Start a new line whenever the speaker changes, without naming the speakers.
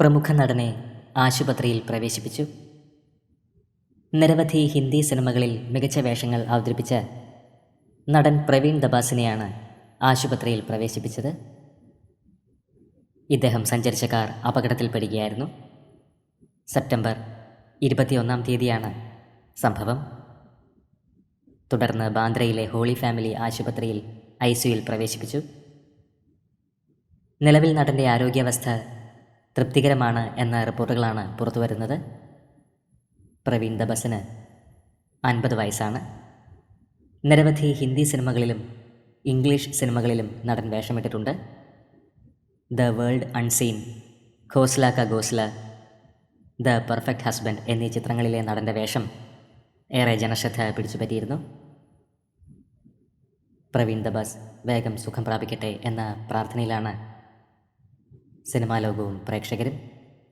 പ്രമുഖ നടനെ ആശുപത്രിയിൽ പ്രവേശിപ്പിച്ചു. നിരവധി ഹിന്ദി സിനിമകളിൽ മികച്ച വേഷങ്ങൾ അവതരിപ്പിച്ച നടൻ പ്രവീൺ ദബാസിനെയാണ് ആശുപത്രിയിൽ പ്രവേശിപ്പിച്ചത്. ഇദ്ദേഹം സഞ്ചരിച്ച കാർ അപകടത്തിൽപ്പെടുകയായിരുന്നു. സെപ്റ്റംബർ ഇരുപത്തിയൊന്നാം തീയതിയാണ് സംഭവം. തുടർന്ന് ബാന്ദ്രയിലെ ഹോളി ഫാമിലി ആശുപത്രിയിൽ ഐ പ്രവേശിപ്പിച്ചു. നിലവിൽ നടന്റെ ആരോഗ്യാവസ്ഥ തൃപ്തികരമാണ് എന്ന റിപ്പോർട്ടുകളാണ് പുറത്തു വരുന്നത്. പ്രവീൺ ദബസിന് അൻപത് വയസ്സാണ്. നിരവധി ഹിന്ദി സിനിമകളിലും ഇംഗ്ലീഷ് സിനിമകളിലും നടൻ വേഷമിട്ടിട്ടുണ്ട്. The world unseen Khosla Ka Khosla the perfect husband എന്നീ ചിത്രങ്ങളിലെ നടന്റെ വേഷം ഏറെ ജനശ്രദ്ധ പിടിച്ചുപറ്റിയിരുന്നു. പ്രവീൺ ദബാസ് വേഗം സുഖം പ്രാപിക്കട്ടെ എന്ന പ്രാർത്ഥനയിലാണ് സിനിമാ ലോകവും പ്രേക്ഷകരും